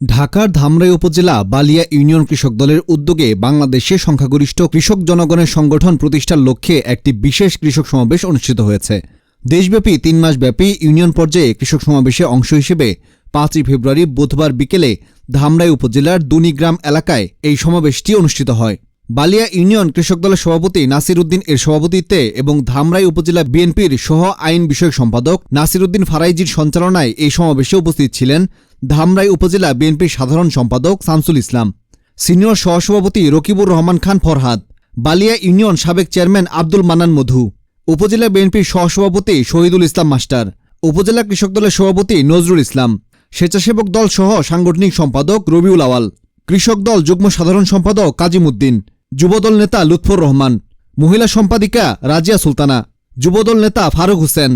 ঢাকার ধামরাই উপজেলা বালিয়া ইউনিয়ন কৃষক দলের উদ্যোগে বাংলাদেশে সংখ্যাগরিষ্ঠ কৃষক জনগণের সংগঠন প্রতিষ্ঠার লক্ষ্যে একটি বিশেষ কৃষক সমাবেশ অনুষ্ঠিত হয়েছে। দেশব্যাপী তিন মাসব্যাপী ইউনিয়ন পর্যায়ে কৃষক সমাবেশে অংশ হিসেবে পাঁচই ফেব্রুয়ারি বুধবার বিকেলে ধামরাই উপজেলার দুনিগ্রাম এলাকায় এই সমাবেশটি অনুষ্ঠিত হয়। বালিয়া ইউনিয়ন কৃষক দলের সভাপতি নাসির উদ্দিন এর সভাপতিত্বে এবং ধামরাই উপজেলা বিএনপির সহ আইন বিষয়ক সম্পাদক নাসির উদ্দিন ফারাইজির সঞ্চালনায় এই সমাবেশে উপস্থিত ছিলেন ধামরাই উপজেলা বিএনপির সাধারণ সম্পাদক শামসুল ইসলাম। সিনিয়র সহসভাপতি রকিবুর রহমান খান ফরহাদ। বালিয়া ইউনিয়ন সাবেক চেয়ারম্যান আব্দুল মানান মধু। উপজেলা বিএনপির সহসভাপতি শহীদুল ইসলাম মাস্টার। উপজেলা কৃষক দলের সভাপতি নজরুল ইসলাম। স্বেচ্ছাসেবক দল সহ সাংগঠনিক সম্পাদক রবিউল আওয়াল। কৃষক দল যুগ্ম সাধারণ সম্পাদক কাজিমুদ্দিন যুবদল নেতা লুৎফর রহমান। মহিলা সম্পাদিকা রাজিয়া সুলতানা। যুবদল নেতা ফারুক হোসেন।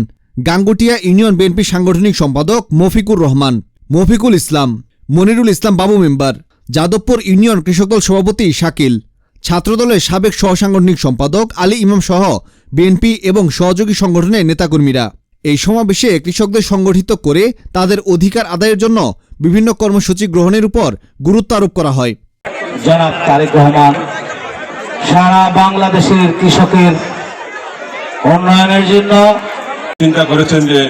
গাঙ্গুটিয়া ইউনিয়ন বিএনপি সাংগঠনিক সম্পাদক মফিকুর রহমান। মফিকুল ইসলাম মনিরুল ইসলাম বাবু মেম্বার যাদবপুর ইউনিয়ন কৃষক দল সভাপতি শাকিল ছাত্রদলের সাবেক সহসাংগঠনিক সম্পাদক আলী ইমাম সহ বিএনপি এবং সহযোগী সংগঠনের নেতাকর্মীরা। এই সমাবেশে কৃষকদের সংগঠিত করে তাদের অধিকার আদায়ের জন্য বিভিন্ন কর্মসূচি গ্রহণের উপর গুরুত্ব আরোপ করা হয়। জনাব তারেক রহমান সারা বাংলাদেশের কৃষকের উন্নয়নের জন্য চিন্তা করেছেন যে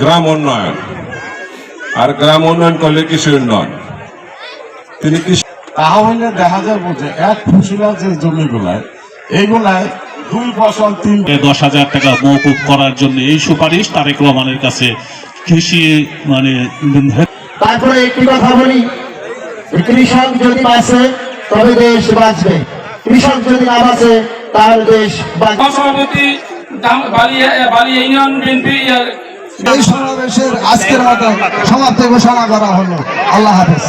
গ্রাম উন্নয়ন। আর গ্রাম উন্নয়ন করলে কৃষি উন্নয়ন। তিনি কৃষি তাহলে দেখা যাবে যে এক ফসিলা যে জমিগুলায় এইগুলায় দুই ফসল তিন দশ হাজার টাকা মৌকুব করার জন্য এই সুপারিশ তারেক রহমানের কাছে কৃষি মানে তারপরে একটি কথা বলি কৃষক যদি বাঁচে তবে দেশ বাঁচবে। কৃষক যদি না বাঁচে তাহলে দেশ বাঁচবে। সভাপতি বালিয়া বালিয়া ইউনিয়ন বিএনপি এই সমাবেশের আজকের মতো সমাপ্তি ঘোষণা করা হলো। আল্লাহ হাফেজ।